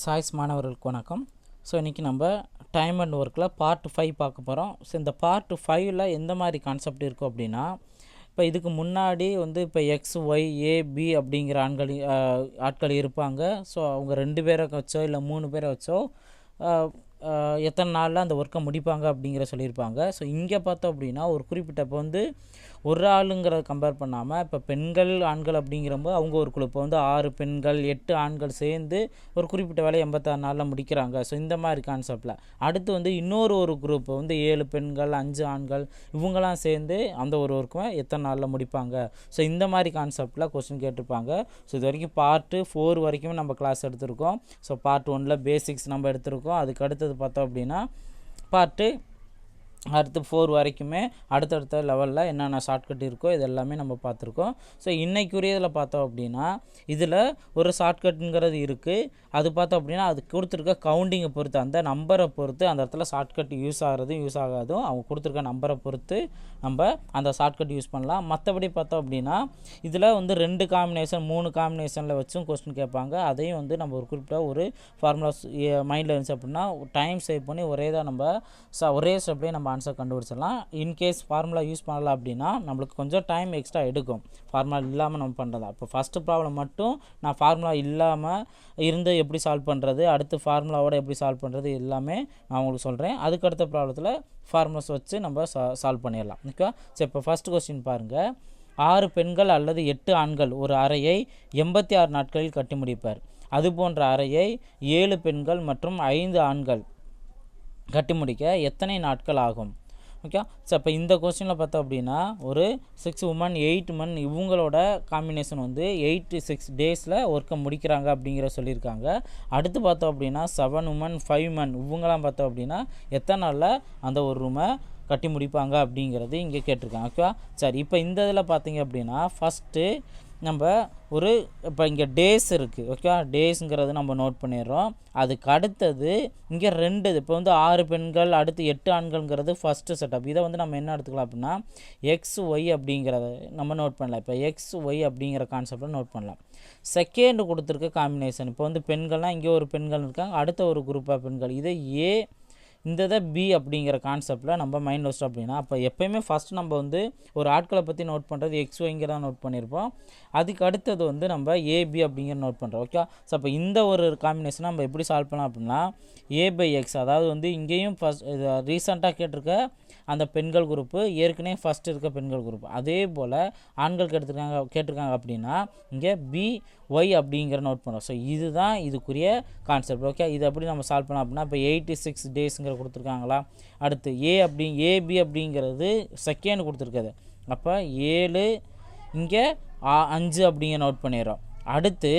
Choice மாணவர்களுக்கு வணக்கம். So இன்றைக்கி நம்ம டைம் அண்ட் ஒர்க்கில் பார்ட் ஃபைவ் பார்க்க போகிறோம் ஸோ இந்த பார்ட் ஃபைவ்ல எந்த மாதிரி கான்செப்ட் இருக்கும் அப்படின்னா இப்போ இதுக்கு முன்னாடி வந்து இப்போ எக்ஸ் ஒய் ஏ பி அப்படிங்கிற ஆண்கள் ஆட்கள் இருப்பாங்க. ஸோ அவங்க ரெண்டு பேரை வச்சோ இல்லை மூணு பேரை வச்சோ எத்தனை நாளில் அந்த ஒர்க்கை முடிப்பாங்க அப்படிங்கிற சொல்லியிருப்பாங்க. ஸோ இங்கே பார்த்தோம் அப்படின்னா ஒரு குறிப்பிட்ட இப்போ வந்து ஒரு ஆளுங்கிறத கம்பேர் பண்ணாமல் இப்போ பெண்கள் ஆண்கள் அப்படிங்கிறப்போ அவங்க ஒரு குழு. இப்போ வந்து ஆறு பெண்கள் எட்டு ஆண்கள் சேர்ந்து ஒரு குறிப்பிட்ட வேலையை எண்பத்தாறு நாளில் முடிக்கிறாங்க. ஸோ இந்த மாதிரி கான்செப்டில் அடுத்து வந்து இன்னொரு ஒரு குரூப் வந்து ஏழு பெண்கள் அஞ்சு ஆண்கள் இவங்கெல்லாம் சேர்ந்து அந்த ஒரு ஒர்க்குமே எத்தனை நாளில் முடிப்பாங்க? ஸோ இந்த மாதிரி கான்செப்டில் கொஸ்டின் கேட்டிருப்பாங்க. ஸோ இது வரைக்கும் பார்ட்டு ஃபோர் வரைக்கும் நம்ம கிளாஸ் எடுத்திருக்கோம். ஸோ பார்ட் ஒனில் பேசிக்ஸ் நம்ம எடுத்திருக்கோம். அதுக்கு அடுத்தது பார்த்தோம் அப்படின்னா பார்ட்டு அடுத்து ஃபோர் வரைக்குமே அடுத்தடுத்த லெவலில் என்னென்ன ஷார்ட்கட் இருக்கோ இது எல்லாமே நம்ம பார்த்துருக்கோம். ஸோ இன்றைக்குரியதில் பார்த்தோம் அப்படின்னா இதில் ஒரு ஷார்ட்கட்டுங்கிறது இருக்குது அது பார்த்தோம் அப்படின்னா அது கொடுத்துருக்க கவுண்டிங்கை பொறுத்து அந்த நம்பரை பொறுத்து அந்த இடத்துல ஷார்ட்கட் யூஸ் ஆகிறதும் யூஸ் ஆகாதும் அவங்க கொடுத்துருக்க நம்பரை பொறுத்து நம்ம அந்த ஷார்ட்கட் யூஸ் பண்ணலாம். மற்றபடி பார்த்தோம் அப்படின்னா இதில் வந்து ரெண்டு காம்பினேஷன் மூணு காம்பினேஷனில் வச்சும் கொஸ்டின் கேட்பாங்க. அதையும் வந்து நம்ம ஒரு குறிப்பிட்ட ஒரு ஃபார்முலாஸ் மைண்டில் இருந்துச்சு அப்படின்னா டைம் சேவ் பண்ணி ஒரே தான் நம்ம ச ஒரே ஸ்டெப்லேயே நம்ம ஆன்சர் கண்டுபிடிச்சிடலாம். இன்கேஸ் ஃபார்முலா யூஸ் பண்ணலை அப்படின்னா நம்மளுக்கு கொஞ்சம் டைம் எக்ஸ்ட்ரா எடுக்கும். ஃபார்முலா இல்லாமல் நம்ம பண்ணுறதா இப்போ ஃபஸ்ட்டு ப்ராப்ளம் மட்டும் நான் ஃபார்முலா இல்லாமல் இருந்து எப்படி சால்வ் பண்ணுறது அடுத்து ஃபார்முலாவோட எப்படி சால்வ் பண்ணுறது எல்லாமே நான் உங்களுக்கு சொல்கிறேன் அதுக்கடுத்த ப்ராப்ளத்தில் ஃபார்முலாஸ் வச்சு நம்ம சா சால்வ் பண்ணிடலாம். ஓகே சரி இப்போ ஃபஸ்ட் கொஸ்டின் பாருங்கள் ஆறு பெண்கள் அல்லது எட்டு ஆண்கள் ஒரு அறையை எண்பத்தி ஆறு நாட்களில் கட்டி முடிப்பார். அதுபோன்ற அறையை ஏழு பெண்கள் மற்றும் ஐந்து ஆண்கள் கட்டி முடிக்க எத்தனை நாட்கள் ஆகும்? ஓகே ஸோ இப்போ இந்த கொஸ்டினில் பார்த்தோம் அப்படின்னா ஒரு சிக்ஸ் உமன் எயிட் மன் இவங்களோட காம்பினேஷன் வந்து எயிட் சிக்ஸ் டேஸில் ஒர்க்கை முடிக்கிறாங்க அப்படிங்கிற சொல்லியிருக்காங்க. அடுத்து பார்த்தோம் அப்படின்னா செவன் உமன் ஃபைவ் மன் இவங்களாம் பார்த்தோம் அப்படின்னா எத்தனை நாளில் அந்த ஒரு ரூமை கட்டி முடிப்பாங்க அப்படிங்கிறது இங்கே கேட்டிருக்காங்க. ஓகேவா சரி இப்போ இந்த இதில் பார்த்தீங்க அப்படின்னா ஃபஸ்ட்டு நம்ம ஒரு இப்போ இங்கே டேஸ் இருக்குது ஓகே டேஸுங்கிறது நம்ம நோட் பண்ணிடுறோம். அதுக்கு அடுத்தது இங்கே ரெண்டு இப்போ வந்து ஆறு பெண்கள் அடுத்து எட்டு ஆண்கள்ங்கிறது ஃபஸ்ட்டு செட்டப் இதை வந்து நம்ம என்ன எடுத்துக்கலாம் அப்படின்னா எக்ஸ் ஒய் அப்படிங்கிறத நம்ம நோட் பண்ணலாம். இப்போ எக்ஸ் ஒய் அப்படிங்கிற கான்செப்டை நோட் பண்ணலாம். செகண்ட் கொடுத்துருக்க காம்பினேஷன் இப்போ வந்து பெண்கள்லாம் இங்கே ஒரு பெண்கள் இருக்காங்க அடுத்த ஒரு குரூப்பாக பெண்கள். இதை ஏ இந்த இதை பி அப்படிங்கிற கான்செப்டில் நம்ம மைண்ட் வச்சிட்டோம் அப்படின்னா அப்போ எப்போயுமே ஃபஸ்ட் நம்ம வந்து ஒரு ஆட்களை பற்றி நோட் பண்ணுறது எக்ஸ் ஒய்ங்கிறத நோட் பண்ணியிருப்போம் அதுக்கு அடுத்தது வந்து நம்ம ஏபி அப்படிங்கிற நோட் பண்ணுறோம் ஓகே ஸோ அப்போ இந்த ஒரு காம்பினேஷனை நம்ம எப்படி சால்வ் பண்ணலாம் அப்படின்னா ஏ பை எக்ஸ் அதாவது வந்து இங்கேயும் ஃபஸ்ட் இது ரீசெண்டாக கேட்டிருக்க அந்த பெண்கள் குரூப்பு ஏற்கனவே ஃபஸ்ட் இருக்க பெண்கள் குரூப் அதே போல் ஆண்களுக்கு எடுத்துருக்காங்க கேட்டிருக்காங்க அப்படின்னா இங்கே பி ஒய் அப்படிங்கிற நோட் பண்ணுறோம் ஸோ இதுதான் இதுக்குரிய கான்செப்ட் ஓகே இது எப்படி நம்ம சால்வ் பண்ணோம் அப்படின்னா இப்போ எயிட்டி சிக்ஸ் டேஸுங்கிற கொடுத்துருக்காங்களா? அடுத்து ஏ அப்படி ஏபி அப்படிங்கிறது செகண்ட் கொடுத்துருக்குது. அப்போ ஏழு இங்கே அஞ்சு அப்படிங்கிற நோட் பண்ணிடுறோம். அடுத்து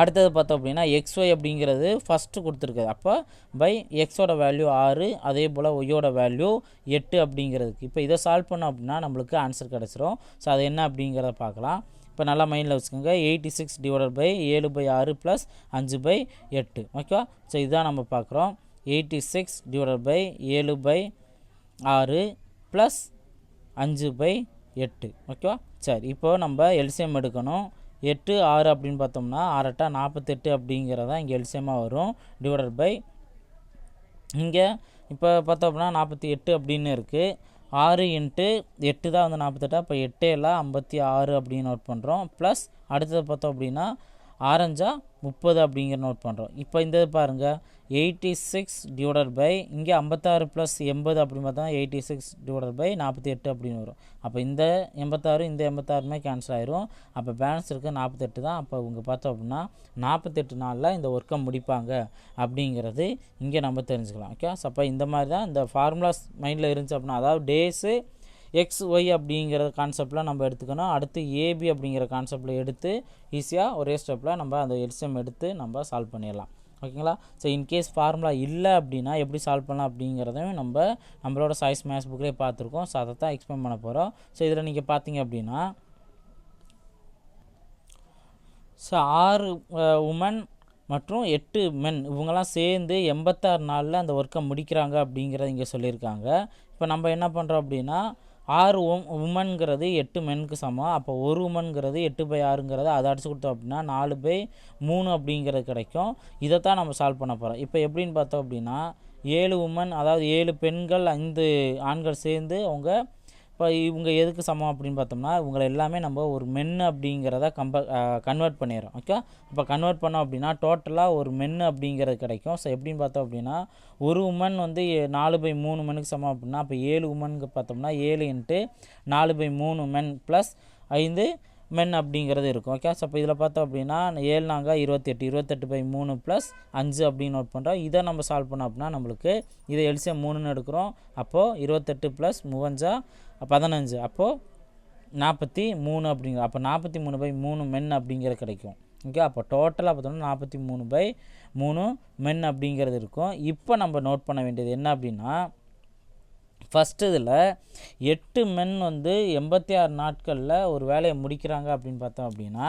அடுத்தது பார்த்தோம் அப்படின்னா எக்ஸ்ஒய் அப்படிங்கிறது ஃபஸ்ட்டு கொடுத்துருக்குது அப்போ பை எக்ஸோட வேல்யூ ஆறு அதே போல் ஒய்யோட வேல்யூ எட்டு அப்படிங்கிறதுக்கு. இப்போ இதை சால்வ் பண்ணோம் அப்படின்னா நம்மளுக்கு ஆன்சர் கிடச்சிரும். ஸோ அது என்ன அப்படிங்கிறத பார்க்கலாம். இப்போ நல்லா மைண்டில் வச்சுக்கோங்க. எயிட்டி சிக்ஸ் டிவைடட் பை ஏழு பை ஆறு ப்ளஸ் அஞ்சு பை எட்டு. ஓகேவா ஸோ இதுதான் நம்ம பார்க்குறோம். எயிட்டி சிக்ஸ் டிவைடட் பை ஏழு பை ஆறு ப்ளஸ் அஞ்சு பை எட்டு. ஓகேவா சரி இப்போ நம்ம எல்சிஎம் எடுக்கணும். எட்டு ஆறு அப்படின்னு பார்த்தோம்னா ஆறட்டா நாற்பத்தெட்டு அப்படிங்கிறதான் இங்கே எல்சியமாக வரும். டிவைடட் பை இங்கே இப்போ பார்த்தோம் அப்படின்னா நாற்பத்தி எட்டு அப்படின்னு இருக்குது ஆறு இன்ட்டு எட்டு தான் வந்து நாற்பத்தெட்டா இப்போ எட்டே எல்லாம் ஐம்பத்தி ஆறு அப்படின்னு நோட் பண்ணுறோம் ப்ளஸ் அடுத்தது பார்த்தோம் அப்படின்னா ஆரஞ்சா முப்பது அப்படிங்கிற நோட் பண்ணுறோம் இப்போ இந்த பாருங்கள் எயிட்டி சிக்ஸ் டிவைடட் பை இங்கே ஐம்பத்தாறு ப்ளஸ் எண்பது அப்படின்னு பார்த்தா எயிட்டி சிக்ஸ் டிவைடட் பை நாற்பத்தி எட்டு அப்படின்னு வரும். அப்போ இந்த எண்பத்தாறு இந்த எண்பத்தாறுமே கேன்சல் ஆயிரும். அப்போ பேலன்ஸ் இருக்க நாற்பத்தெட்டு தான். அப்போ இவங்க பார்த்தோம் அப்படின்னா நாற்பத்தெட்டு நாளில் இந்த ஒர்க்கை முடிப்பாங்க அப்படிங்கிறது இங்கே நம்ம தெரிஞ்சுக்கலாம். ஓகே அப்போ இந்த மாதிரி தான் இந்த ஃபார்முலாஸ் மைண்டில் இருந்துச்சு அப்படின்னா அதாவது டேஸு எக்ஸ் ஒய் அப்படிங்கிற கான்செப்டில் நம்ம எடுத்துக்கணும். அடுத்து ஏபி அப்படிங்கிற கான்செப்டில் எடுத்து ஈஸியாக ஒரே ஸ்டெப்பில் நம்ம அந்த எல்சிஎம் எடுத்து நம்ம சால்வ் பண்ணிடலாம். ஓகேங்களா ஸோ இன்கேஸ் ஃபார்முலா இல்லை அப்படின்னா எப்படி சால்வ் பண்ணலாம் அப்படிங்கிறதையும் நம்ம நம்மளோட சாய்ஸ் மேத்ஸ் புக்லேயே பார்த்துருக்கோம். ஸோ அதை தான் எக்ஸ்பிளைன் பண்ண போகிறோம் ஸோ இதில் நீங்கள் பார்த்தீங்க அப்படின்னா ஸோ ஆறு உமன் மற்றும் எட்டு மென் இவங்கெல்லாம் சேர்ந்து எண்பத்தாறு நாளில் அந்த ஒர்க்கை முடிக்கிறாங்க அப்படிங்கிறத இங்கே சொல்லியிருக்காங்க. இப்போ நம்ம என்ன பண்ணுறோம் அப்படின்னா ஆறு உம் உமன்கிறது எட்டு மென்க்கு சமம். அப்போ ஒரு உமன்கிறது எட்டு பை ஆறுங்கிறது அதை அடிச்சு கொடுத்தோம் அப்படின்னா நாலு பை மூணு அப்படிங்கிறது கிடைக்கும். இதைத்தான் நம்ம சால்வ் பண்ண போகிறோம் இப்போ எப்படின்னு பார்த்தோம் அப்படின்னா ஏழு உமன் அதாவது ஏழு பெண்கள் ஐந்து ஆண்கள் சேர்ந்து அவங்க இப்போ இவங்க எதுக்கு சமம் அப்படின்னு பார்த்தோம்னா இவங்களை எல்லாமே நம்ம ஒரு மென் அப்படிங்கிறத கம்ப கன்வெர்ட் பண்ணிடுறோம். ஓகே இப்போ கன்வெர்ட் பண்ணோம் அப்படின்னா டோட்டலாக ஒரு மென் அப்படிங்கிறது கிடைக்கும். ஸோ எப்படின்னு பார்த்தோம் அப்படின்னா ஒரு உமன் வந்து நாலு பை மூணு மெனுக்கு சமம் அப்படின்னா அப்போ ஏழு உமனுக்கு பார்த்தோம்னா ஏழு இன்ட்டு நாலு பை மூணு மென் ப்ளஸ் ஐந்து மென் அப்படிங்கிறது இருக்கும். ஓகே ஸோ இப்போ இதில் பார்த்தோம் அப்படின்னா ஏழு நாங்கள் இருபத்தெட்டு இருபத்தெட்டு பை மூணு ப்ளஸ் அஞ்சு அப்படின்னு நோட் பண்ணுறோம் இதை நம்ம சால்வ் பண்ணோம் அப்படின்னா நம்மளுக்கு இதை எல்சிஎம் மூணுன்னு எடுக்கிறோம். அப்போது இருபத்தெட்டு ப்ளஸ் மூவஞ்சா பதினஞ்சு. அப்போது நாற்பத்தி மூணு அப்படிங்கிற அப்போ நாற்பத்தி மூணு பை மூணு மென் அப்படிங்கிறது கிடைக்கும். ஓகே அப்போ டோட்டலாக பார்த்தோம்னா நாற்பத்தி மூணு பை மூணு மென் அப்படிங்கிறது இருக்கும். இப்போ நம்ம நோட் பண்ண வேண்டியது என்ன அப்படின்னா ஃபஸ்ட்டு இதில் எட்டு மென் வந்து எண்பத்தி ஆறு நாட்களில் ஒரு வேலையை முடிக்கிறாங்க அப்படின்னு பார்த்தோம் அப்படின்னா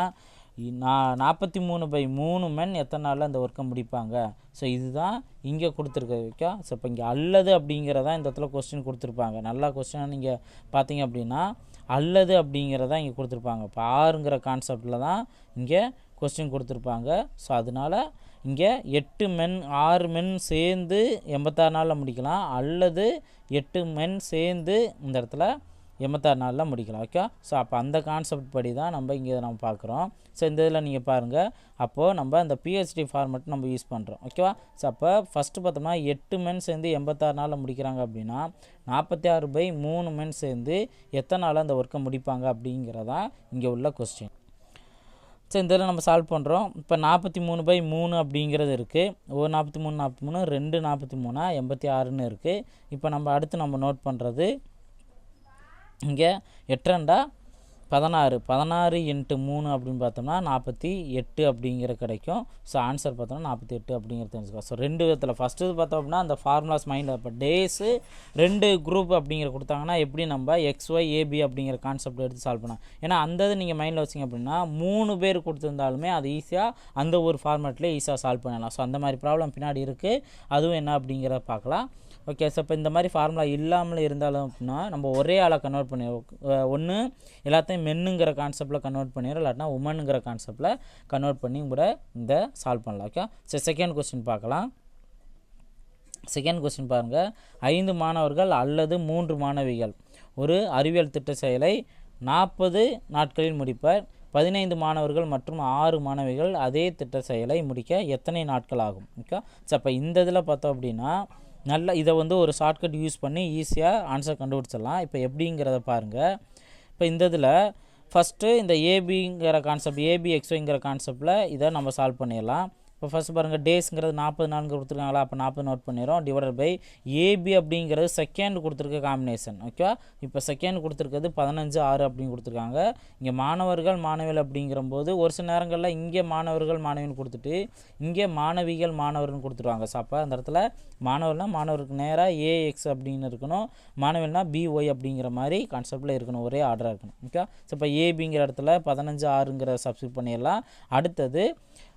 நான் நாற்பத்தி மூணு பை மூணு மென் எத்தனை நாளில் அந்த ஒர்க்கை முடிப்பாங்க? ஸோ இதுதான் இங்கே கொடுத்துருக்க ஓகே ஸோ இப்போ இங்கே அல்லது அப்படிங்கிறதான் இந்த இடத்துல கொஸ்டின் கொடுத்துருப்பாங்க. நல்லா கொஸ்டினாக நீங்கள் பார்த்தீங்க அப்படின்னா அல்லது அப்படிங்கிறதா இங்கே கொடுத்துருப்பாங்க. இப்போ ஆறுங்கிற கான்செப்டில் தான் இங்கே கொஸ்டின் கொடுத்துருப்பாங்க. ஸோ அதனால இங்கே எட்டு மென் ஆறு மென் சேர்ந்து எண்பத்தாறு நாளில் முடிக்கலாம். அல்லது எட்டு மென் சேர்ந்து இந்த இடத்துல எண்பத்தாறு நாளில் முடிக்கலாம் ஓகே ஸோ அப்போ அந்த கான்செப்ட் படி தான் நம்ம இங்கே நம்ம பார்க்குறோம். ஸோ இந்த இதில் நீங்கள் பாருங்கள் அப்போது நம்ம அந்த பிஹெச்டி ஃபார்மெட் நம்ம யூஸ் பண்ணுறோம் ஓகேவா ஸோ அப்போ ஃபஸ்ட்டு பார்த்தோம்னா எட்டு மென் சேர்ந்து எண்பத்தாறு நாளில் முடிக்கிறாங்க அப்படின்னா நாற்பத்தி ஆறு பை மூணு மென் சேர்ந்து எத்தனை நாளில் அந்த ஒர்க்கை முடிப்பாங்க அப்படிங்கிறதான் இங்கே உள்ள கொஸ்டின் ஸோ இந்த இதில் நம்ம சால்வ் பண்ணுறோம் இப்போ நாற்பத்தி மூணு பை மூணு அப்படிங்கிறது இருக்குது ஒரு நாற்பத்தி மூணு நாற்பத்தி மூணு ரெண்டு நாற்பத்தி மூணா எண்பத்தி ஆறுன்னு இருக்குது இப்போ நம்ம அடுத்து நம்ம நோட் பண்ணுறது இங்கே எட்ரெண்டா பதினாறு. பதினாறு இன்ட்டு மூணு அப்படின்னு பார்த்தோம்னா நாற்பத்தி எட்டு அப்படிங்கிற கிடைக்கும். ஸோ ஆன்சர் பார்த்தோம்னா நாற்பத்தி எட்டு அப்படிங்கிறது தெரிஞ்சுக்கலாம். ஸோ ரெண்டு விதத்தில் ஃபஸ்ட்டு பார்த்தோம் அப்படின்னா அந்த ஃபார்முலாஸ் மைண்டில் இப்போ டேஸு ரெண்டு குரூப் அப்படிங்கிற கொடுத்தாங்கன்னா எப்படி நம்ம எக்ஸ் ஒய் ஏபி அப்படிங்கிற கான்செப்ட் எடுத்து சால்வ் பண்ணலாம். ஏன்னா அந்த இது நீங்கள் மைண்டில் வச்சிங்க அப்படின்னா மூணு பேர் கொடுத்துருந்தாலுமே அது ஈஸியாக அந்த ஒரு ஃபார்மேட்லேயே ஈஸியாக சால்வ் பண்ணலாம். ஸோ அந்த மாதிரி ப்ராப்ளம் பின்னாடி இருக்குது அதுவும் என்ன அப்படிங்கிறத பார்க்கலாம். ஓகே ஸோ இப்போ இந்த மாதிரி ஃபார்முலா இல்லாமல் இருந்தாலும் அப்படின்னா நம்ம ஒரே ஆளை கன்வெர்ட் பண்ணி ஒன்று எல்லாத்தையும் மென்னுங்கிற கான்செப்டில் கன்வெர்ட் பண்ணிடுறோம். இல்லாட்டினா உமனுங்கிற கான்செப்டில் கன்வெர்ட் பண்ணி கூட இந்த சால்வ் பண்ணலாம். ஓகே சரி செகண்ட் கொஸ்டின் பார்க்கலாம். செகண்ட் கொஸ்டின் பாருங்கள் ஐந்து மாணவர்கள் அல்லது மூன்று மாணவிகள். ஒரு அறிவியல் திட்ட செயலை நாற்பது நாட்களில் முடிப்பர். பதினைந்து மாணவர்கள் மற்றும் ஆறு மாணவிகள் அதே திட்ட செயலை முடிக்க எத்தனை நாட்கள் ஆகும்? ஓகே ஸோ அப்போ இந்த இதில் பார்த்தோம் அப்படின்னா நல்ல இதை வந்து ஒரு ஷார்ட்கட் யூஸ் பண்ணி ஈஸியாக ஆன்சர் கண்டுபிடிச்சிடலாம். இப்போ எப்படிங்கிறத பாருங்கள் இப்போ இந்த இதில் ஃபஸ்ட்டு இந்த ஏபிங்கிற கான்செப்ட் ஏபி எக்ஸ்ஒய்ங்கிற கான்செப்டில் இதை நம்ம சால்வ் பண்ணிடலாம். இப்போ ஃபஸ்ட் பாருங்கள் டேஸ்ங்கிறது நாற்பது நான்கு கொடுத்துருக்காங்களா அப்போ நாற்பது நோட் பண்ணிடுறோம். டிவைடட் பை ஏபி அப்படிங்கிறது செகண்ட் கொடுத்துருக்க காம்பினேஷன் ஓகேவா இப்போ செகண்ட் கொடுத்துருக்கிறது பதினஞ்சு ஆறு அப்படின்னு கொடுத்துருக்காங்க. இங்கே மாணவர்கள் மாணவிகள் அப்படிங்கிறம்போது ஒரு சில நேரங்களில் இங்கே மாணவர்கள் மாணவின்னு கொடுத்துட்டு இங்கே மாணவிகள் மாணவர்னு கொடுத்துருவாங்க. ஸோ அப்போ அந்த இடத்துல மாணவர்னால் மாணவருக்கு நேராக ஏஎக்ஸ் அப்படின்னு இருக்கணும். மாணவர்கள்னா பிஒய் அப்படிங்கிற மாதிரி கான்செப்டில் இருக்கணும். ஒரே ஆர்டராக இருக்கணும் ஓகே ஸோ இப்போ ஏபிங்கிற இடத்துல பதினஞ்சு ஆறுங்கிற சப்ஸ்டியூட் பண்ணிடலாம். அடுத்தது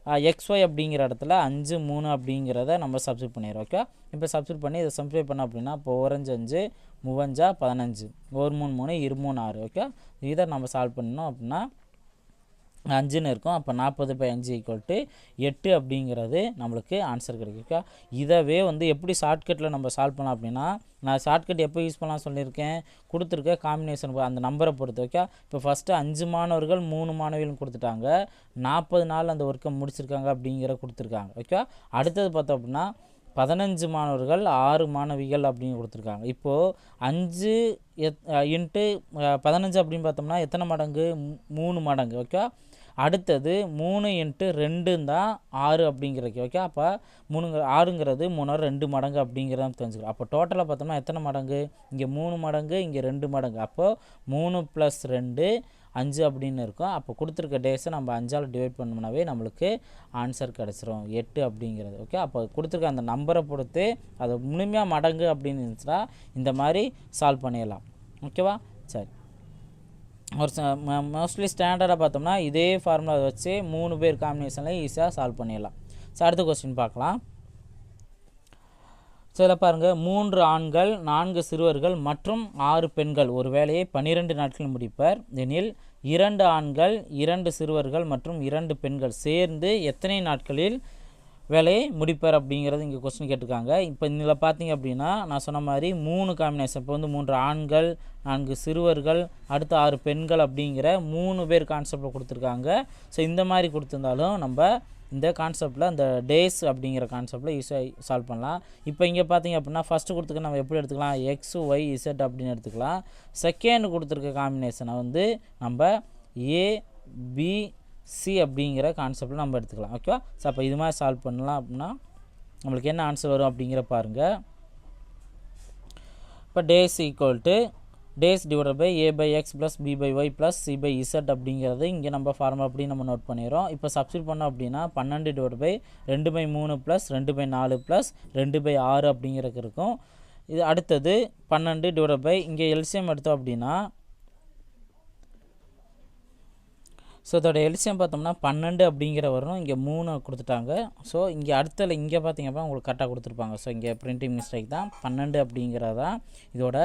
எக்ஸ்ஒய் அப்படிங்கிற இடத்துல அஞ்சு மூணு அப்படிங்கிறத நம்ம சப்ஸ்டியூட் பண்ணிடுறோம் ஓகே இப்போ சப்ஸ்டியூட் பண்ணி இதை சிம்ப்ளை பண்ணோம் அப்படின்னா இப்போ ஓரஞ்சு அஞ்சு மூவஞ்சா பதினஞ்சு. ஒரு மூணு மூணு இரு மூணு ஆறு ஓகே இதை நம்ம சால்வ் பண்ணோம் அப்படின்னா அஞ்சுன்னு இருக்கும். அப்போ நாற்பது பை அஞ்சு ஈக்குவல் டு எட்டு அப்படிங்கிறது நம்மளுக்கு ஆன்சர் கிடைக்கும் இதவே வந்து எப்படி ஷார்ட்கட்டில் நம்ம சால்வ் பண்ணலாம் அப்படின்னா நான் ஷார்ட்கட் எப்போ யூஸ் பண்ணலாம் சொல்லியிருக்கேன். கொடுத்துருக்க காம்பினேஷன் அந்த நம்பரை பொறுத்து வைக்கா இப்போ ஃபஸ்ட்டு அஞ்சு மாணவர்கள் மூணு மாணவிகளும் கொடுத்துட்டாங்க. நாற்பது நாள் அந்த ஒர்க்கை முடிச்சிருக்காங்க அப்படிங்கிற கொடுத்துருக்காங்க ஓகே அடுத்தது பார்த்தோம் அப்படின்னா பதினஞ்சு மாணவர்கள் ஆறு மாணவிகள் அப்படின்னு கொடுத்துருக்காங்க. இப்போது அஞ்சு எத் இன்ட்டு பதினஞ்சு அப்படின்னு பார்த்தோம்னா எத்தனை மடங்கு? மூணு மடங்கு ஓகே அடுத்தது மூணு இன்ட்டு ரெண்டு தான் ஆறு அப்படிங்கிறக்கு ஓகே அப்போ மூணுங்கிற ஆறுங்கிறது மூணாவது ரெண்டு மடங்கு அப்படிங்கிறத தெரிஞ்சுக்கிறோம் அப்போ டோட்டலாக பார்த்தோம்னா எத்தனை மடங்கு? இங்கே மூணு மடங்கு இங்கே ரெண்டு மடங்கு. அப்போது மூணு ப்ளஸ் ரெண்டு அஞ்சு அப்படின்னு இருக்கும். அப்போ கொடுத்துருக்க டேஸை நம்ம அஞ்சால் டிவைட் பண்ணோம்னாவே நம்மளுக்கு ஆன்சர் கிடச்சிரும். எட்டு அப்படிங்கிறது ஓகே அப்போ கொடுத்துருக்க அந்த நம்பரை பொறுத்து அது முழுமையாக மடங்கு அப்படின்னு இருந்துச்சுன்னா இந்த மாதிரி சால்வ் பண்ணிடலாம். ஓகேவா சரி. ஒரு மோஸ்ட்லி ஸ்டாண்டர்டாக பார்த்தோம்னா இதே ஃபார்முலா வச்சு மூணு பேர் காம்பினேஷனில் ஈஸியாக சால்வ் பண்ணிடலாம். ஸோ அடுத்த கொஸ்டின் பார்க்கலாம். ஸோ இதில் பாருங்கள் மூன்று ஆண்கள் நான்கு சிறுவர்கள் மற்றும் ஆறு பெண்கள். ஒரு வேலையை பன்னிரெண்டு நாட்கள் முடிப்பர். எனில் இரண்டு ஆண்கள் இரண்டு சிறுவர்கள் மற்றும் இரண்டு பெண்கள் சேர்ந்து எத்தனை நாட்களில் வேலையை முடிப்பார் அப்படிங்கிறது இங்கே கொஸ்டின் கேட்டிருக்காங்க. இப்போ இதில் பார்த்தீங்க அப்படின்னா நான் சொன்ன மாதிரி மூணு காம்பினேஷன் இப்போ வந்து மூன்று ஆண்கள் நான்கு சிறுவர்கள் அடுத்த ஆறு பெண்கள் அப்படிங்கிற மூணு பேர் கான்செப்டில் கொடுத்துருக்காங்க. ஸோ இந்த மாதிரி கொடுத்துருந்தாலும் நம்ம இந்த கான்செப்டில் அந்த டேஸ் அப்படிங்கிற கான்செப்டில் ஈஸியாக சால்வ் பண்ணலாம். இப்போ இங்கே பார்த்தீங்க அப்படின்னா ஃபஸ்ட்டு கொடுத்துக்க நம்ம எப்படி எடுத்துக்கலாம்? எக்ஸ் ஒய் இசட் அப்படின்னு எடுத்துக்கலாம். செகண்ட் கொடுத்துருக்க காம்பினேஷனை வந்து நம்ம ஏ பி சி அப்படிங்கிற கான்செப்டில் நம்ம எடுத்துக்கலாம். ஓகேவா ஸோ அப்போ இது மாதிரி சால்வ் பண்ணலாம் அப்படின்னா நம்மளுக்கு என்ன ஆன்சர் வரும் அப்படிங்கிற பாருங்கள் இப்போ days equal to days divide by A by X plus B by Y plus C by Z அப்படிங்கிறது இங்கே நம்ம ஃபார்முலா அப்படி நம்ம நோட் பண்ணிடுறோம். இப்போ சப்ஸ்டியூட் பண்ணோம் அப்படின்னா பன்னெண்டு டிவைட் பை ரெண்டு பை மூணு ப்ளஸ் ரெண்டு பை நாலு ப்ளஸ் ரெண்டு பை ஆறு அப்படிங்கிறதுக்கு இருக்கும். இது அடுத்தது பன்னெண்டு டிவைட் பை இங்கே எல்சிஎம் எடுத்தோம் அப்படின்னா ஸோ இதோட எல்சியம் பார்த்தோம்னா பன்னெண்டு அப்படிங்கிற வரும் இங்கே மூணு கொடுத்துட்டாங்க. ஸோ இங்கே அடுத்தல இங்கே பார்த்தீங்க அப்படின்னா உங்களுக்கு கரெக்டாக கொடுத்துருப்பாங்க. ஸோ இங்கே பிரிண்டிங் மிஸ்டேக் தான். பன்னெண்டு அப்படிங்கிறது தான் இதோட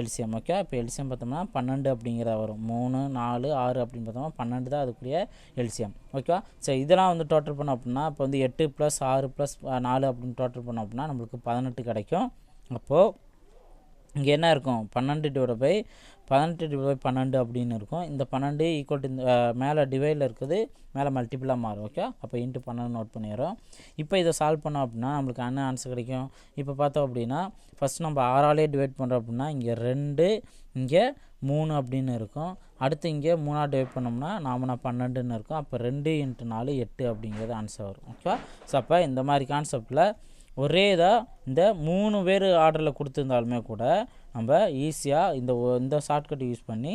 எல்சியம். ஓகே இப்போ எல்சியம் பார்த்தோம்னா பன்னெண்டு அப்படிங்கிறத வரும். மூணு நாலு ஆறு அப்படின்னு பார்த்தோம்னா பன்னெண்டு தான் அதுக்குரிய எல்சியம். ஓகேவா சரி இதெல்லாம் வந்து டோட்டல் பண்ணோம் அப்படின்னா இப்போ வந்து எட்டு ப்ளஸ் ஆறு ப்ளஸ் நாலு அப்படின்னு டோட்டல் பண்ணோம் அப்படின்னா நம்மளுக்கு பதினெட்டு கிடைக்கும். அப்போது இங்கே என்ன இருக்கும்? பன்னெண்டு டிவைட் பை பதினெட்டு டிவைட் பை பன்னெண்டு அப்படின்னு இருக்கும். இந்த பன்னெண்டு ஈக்குவல் டு இந்த மேலே டிவைடில் இருக்குது. மேலே மல்டிபிளாக மாறும் ஓகே அப்போ இன்ட்டு பன்னெண்டு நோட் பண்ணிடுறோம். இப்போ இதை சால்வ் பண்ணோம் அப்படின்னா நம்மளுக்கு என்ன ஆன்சர் கிடைக்கும்? இப்போ பார்த்தோம் அப்படின்னா ஃபஸ்ட் நம்ம ஆறாலே டிவைட் பண்ணுறோம் அப்படின்னா இங்கே ரெண்டு இங்கே மூணு அப்படின்னு இருக்கும். அடுத்து இங்கே மூணாக டிவைட் பண்ணோம்னா நாமனா பன்னெண்டுன்னு இருக்கும். அப்போ ரெண்டு இன்ட்டு நாலு எட்டு அப்படிங்கிறது ஆன்சர் வரும் ஓகே ஸோ அப்போ இந்த மாதிரி கான்செப்டில் ஒரே இதாக இந்த மூணு பேர் ஆர்டரில் கொடுத்துருந்தாலுமே கூட நம்ம ஈஸியாக இந்த இந்த ஷார்ட்கட் யூஸ் பண்ணி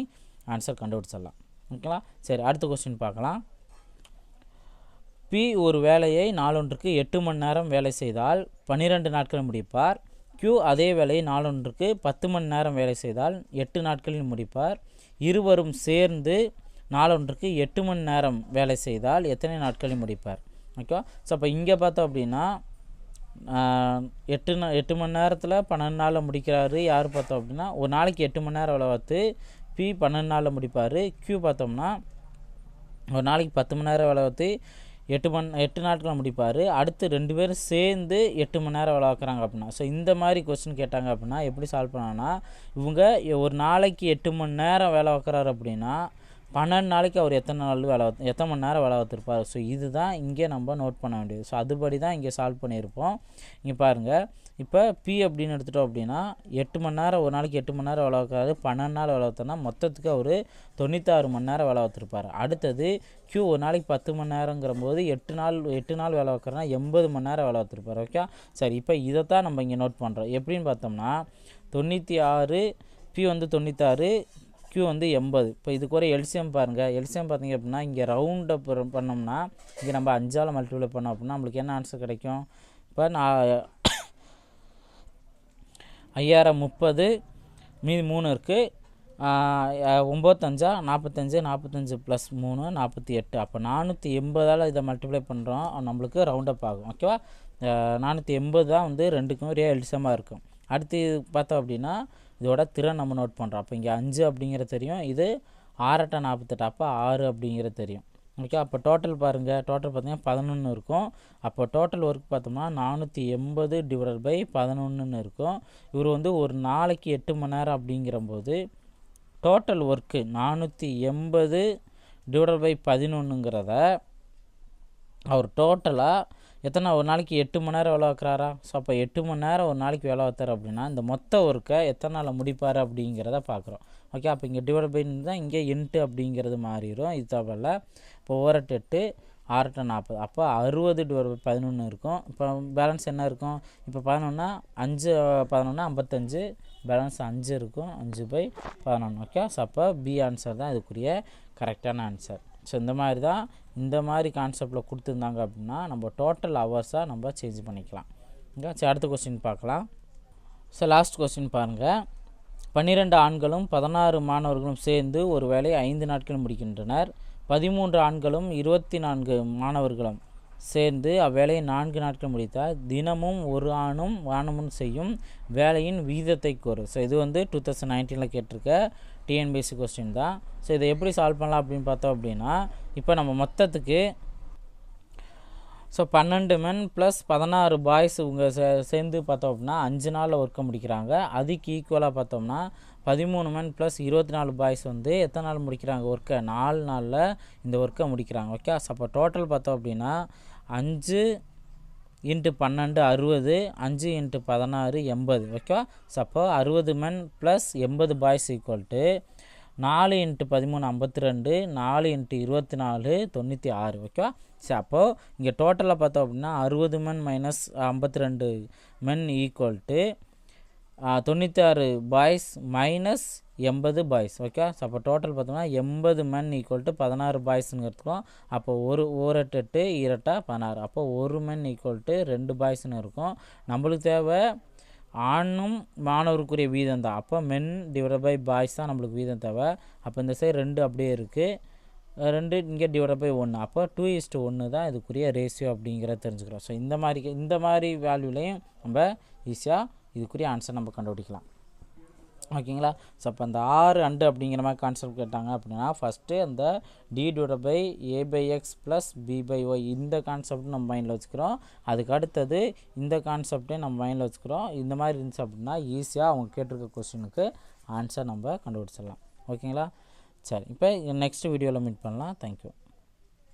ஆன்சர் கண்டுபிடிச்சிடலாம். ஓகேங்களா சரி அடுத்த கொஸ்டின் பார்க்கலாம். பி ஒரு வேலையை நாளொன்றுக்கு எட்டு மணி நேரம் வேலை செய்தால் பன்னிரெண்டு நாட்கள் முடிப்பார். கியூ அதே வேலையை நாளொன்றுக்கு பத்து மணி நேரம் வேலை செய்தால் எட்டு நாட்களில் முடிப்பார். இருவரும் சேர்ந்து நாளொன்றுக்கு எட்டு மணி நேரம் வேலை செய்தால் எத்தனை நாட்களில் முடிப்பார்? ஓகேவா ஸோ அப்போ இங்கே பார்த்தோம் அப்படின்னா எட்டு எட்டு மணி நேரத்தில் பன்னெண்டு நாளில் முடிக்கிறாரு. யார் பார்த்தோம் அப்படின்னா ஒரு நாளைக்கு எட்டு மணி நேரம் வேலை பார்த்து பி பன்னெண்டு நாளில் முடிப்பார். கியூ பார்த்தோம்னா ஒரு நாளைக்கு பத்து மணி நேரம் வேலை பார்த்து எட்டு மணி எட்டு நாட்களில் முடிப்பார். அடுத்து ரெண்டு பேரும் சேர்ந்து எட்டு மணி நேரம் வேலை அப்படின்னா. ஸோ இந்த மாதிரி கொஸ்டின் கேட்டாங்க அப்படின்னா எப்படி சால்வ் பண்ணாங்கன்னா இவங்க ஒரு நாளைக்கு எட்டு மணி நேரம் வேலை வைக்கிறாரு அப்படின்னா பன்னெண்டு நாளைக்கு அவர் எத்தனை நாள் வேலை எத்தனை மணி நேரம் வேலை பார்த்துருப்பார்? ஸோ இதுதான் இங்கே நம்ம நோட் பண்ண வேண்டியது. ஸோ அதுபடி தான் இங்கே சால்வ் பண்ணியிருப்போம். இங்கே பாருங்கள் இப்போ பி அப்படின்னு எடுத்துட்டோம் அப்படின்னா எட்டு மணி நேரம் ஒரு நாளைக்கு எட்டு மணி நேரம் வேலை வைக்காது பன்னெண்டு நாள் வேலை பார்த்தோன்னா மொத்தத்துக்கு அவர் தொண்ணூத்தாறு மணி நேரம் வேலை வைத்திருப்பார் அடுத்தது க்யூ ஒரு நாளைக்கு பத்து மணி நேரங்கிற போது எட்டு நாள் எட்டு நாள் வேலை வைக்கிறனா எண்பது மணி நேரம் வேலை வைத்திருப்பார் ஓகே சரி இப்போ இதைத்தான் நம்ம இங்கே நோட் பண்ணுறோம் எப்படின்னு பார்த்தோம்னா தொண்ணூற்றி ஆறு பி வந்து தொண்ணூத்தாறு க்யூ வந்து எண்பது. இப்போ இதுக்கு ஒரு எல்சிஎம் பாருங்கள் எல்சிஎம் பார்த்தீங்க அப்படின்னா இங்கே ரவுண்ட் அப் பண்ணோம்னா இங்கே நம்ம அஞ்சால் மல்டிப்ளை பண்ணோம் அப்படின்னா நம்மளுக்கு என்ன ஆன்சர் கிடைக்கும்? இப்போ நான் ஐயாயிரம் முப்பது மீதி மூணு இருக்குது ஒம்பத்தஞ்சா நாற்பத்தஞ்சு நாற்பத்தஞ்சு ப்ளஸ் மூணு நாற்பத்தி எட்டு. அப்போ நானூற்றி எண்பதால் இதை மல்டிப்ளை பண்ணுறோம் நம்மளுக்கு ரவுண்ட் அப் ஆகும். ஓகேவா நானூற்றி எண்பது தான் வந்து ரெண்டுக்கும் ஒரே எல்சமாக இருக்கும். அடுத்து பார்த்தோம் அப்படின்னா இதோட திறன் நம்ம நோட் பண்ணுறோம் அப்போ இங்கே அஞ்சு அப்படிங்கிறது தெரியும். இது ஆறட்ட நாற்பத்தெட்டு. அப்போ ஆறு அப்படிங்கிறது தெரியும். ஓகே அப்போ டோட்டல் பாருங்கள் டோட்டல் பார்த்தீங்கன்னா பதினொன்று இருக்கும். அப்போ டோட்டல் ஒர்க் பார்த்தோம்னா நானூற்றி எண்பது டிவைடட் பை பதினொன்றுன்னு இருக்கும். இவர் வந்து ஒரு நாளைக்கு எட்டு மணி நேரம் அப்படிங்கிறம்போது டோட்டல் ஒர்க்கு நானூற்றி எண்பது டிவைடட் பை பதினொன்றுங்கிறத அவர் டோட்டலாக எத்தனை ஒரு நாளைக்கு எட்டு மணி நேரம் வேலை வைக்கிறாரா ஸோ அப்போ எட்டு மணி நேரம் ஒரு நாளைக்கு வேலை வைத்தார் அப்படின்னா இந்த மொத்த ஒர்க்கை எத்தனை நாளில் முடிப்பார் அப்படிங்கிறத பார்க்குறோம் ஓகே அப்போ இங்கே டிவைட் பை தான் இங்கே இன்ட்டு அப்படிங்கிறது மாறிடும் இது தவிர இப்போ ஓரட்டு எட்டு ஆறட்டு நாற்பது அப்போ அறுபது டிவைட் பை பதினொன்று இருக்கும். இப்போ பேலன்ஸ் என்ன இருக்கும்? இப்போ பதினொன்னா அஞ்சு பதினொன்னா ஐம்பத்தஞ்சு பேலன்ஸ் அஞ்சு இருக்கும். அஞ்சு பை பதினொன்று ஓகே ஸோ அப்போ பி ஆன்சர் தான் இதுக்குரிய கரெக்டான ஆன்சர் ஸோ இந்த மாதிரி தான் இந்த மாதிரி கான்செப்டில் கொடுத்துருந்தாங்க அப்படின்னா நம்ம டோட்டல் ஹவர்ஸாக நம்ம சேஞ்ச் பண்ணிக்கலாம். ஓகே சரி அடுத்த கொஸ்டின் பார்க்கலாம். ஸோ லாஸ்ட் கொஸ்டின் பாருங்கள் பன்னிரெண்டு ஆண்களும் பதினாறு மாணவர்களும் சேர்ந்து ஒரு வேலையை ஐந்து நாட்கள் முடிக்கின்றனர். பதிமூன்று ஆண்களும் இருபத்தி நான்கு மாணவர்களும் சேர்ந்து அவ்வேலையை நான்கு நாட்கள் முடித்தால் தினமும் ஒரு ஆணும் வானமும் செய்யும் வேலையின் வீதத்தை கூறு. ஸோ இது வந்து டூ தௌசண்ட் நைன்டீனில் கேட்டிருக்க டிஎன்பிஎஸ்சி கொஸ்டின் தான். ஸோ இதை எப்படி சால்வ் பண்ணலாம் அப்படின்னு பார்த்தோம் அப்படின்னா இப்போ நம்ம மொத்தத்துக்கு ஸோ பன்னெண்டு மென் ப்ளஸ் பதினாறு பாய்ஸ் உங்கள் சே சேர்ந்து பார்த்தோம் அப்படின்னா அஞ்சு நாளில் ஒர்க்கை முடிக்கிறாங்க. அதுக்கு ஈக்குவலாக பார்த்தோம்னா பதிமூணு மென் ப்ளஸ் இருபத்தி நாலு பாய்ஸ் வந்து எத்தனை நாள் முடிக்கிறாங்க ஒர்க்கை நாலு நாளில் இந்த ஒர்க்கை முடிக்கிறாங்க. ஓகே அப்போ டோட்டல் பார்த்தோம் அப்படின்னா அஞ்சு இன்ட்டு பன்னெண்டு அறுபது அஞ்சு இன்ட்டு பதினாறு எண்பது. ஓகே ஸோ அப்போ அறுபது மென் ப்ளஸ் எண்பது பாய்ஸ் ஈக்குவல் டு நாலு இன்ட்டு பதிமூணு ஐம்பத்தி ரெண்டு நாலு இன்ட்டு இருபத்தி நாலு தொண்ணூற்றி ஆறு ஓகேவா சரி அப்போது இங்கே டோட்டலாக பார்த்தோம் அப்படின்னா அறுபது மென் மைனஸ் ஐம்பத்தி ரெண்டு மென் ஈக்குவல் டு தொண்ணூற்றி ஆறு பாய்ஸ் மைனஸ் எண்பது பாய்ஸ் ஓகே ஸோ அப்போ டோட்டல் பார்த்தோம்னா எண்பது மென் ஈக்குவல் டு பதினாறு பாய்ஸ்னு எடுத்துக்கோம் அப்போ ஒரு ஓரெட்டு எட்டு இரட்டா பதினாறு. அப்போ ஒரு மென் ஈக்குவல் டு ரெண்டு பாய்ஸ்னு இருக்கும். நம்மளுக்கு தேவை ஆணும் மாணவருக்குரிய வீதம் தான். அப்போ மென் டிவைட் பை பாய்ஸ் தான் நம்மளுக்கு வீதம் தேவை. அப்போ இந்த சைடு ரெண்டு அப்படியே இருக்குது ரெண்டு இங்கே டிவைட் பை ஒன்று அப்போ டூ இஸ்ட்டு ஒன்று தான் இதுக்குரிய ரேஷியோ அப்படிங்கிறத தெரிஞ்சுக்கிறோம். ஸோ இந்த மாதிரி இந்த மாதிரி வேல்யூலையும் நம்ம ஈஸியாக இதுக்குரிய ஆன்சர் நம்ம கண்டுபிடிக்கலாம். ஓகேங்களா? ஸோ அப்போ அந்த ஆறு அண்டு அப்படிங்கிற மாதிரி கான்செப்ட் கேட்டாங்க அப்படின்னா ஃபஸ்ட்டு அந்த D divide by A by X plus B by Y இந்த கான்செப்ட் நம்ம மைண்டில் வச்சுக்கிறோம். அதுக்கு அடுத்தது இந்த கான்செப்டையும் நம்ம மைண்டில் வச்சுக்கிறோம். இந்த மாதிரி இருந்துச்சு அப்படின்னா ஈஸியாக அவங்க கேட்டிருக்க கொஸ்டினுக்கு ஆன்சர் நம்ம கண்டுபிடிச்சிடலாம். ஓகேங்களா? சரி இப்போ நெக்ஸ்ட் வீடியோவில் மீட் பண்ணலாம். தேங்க்யூ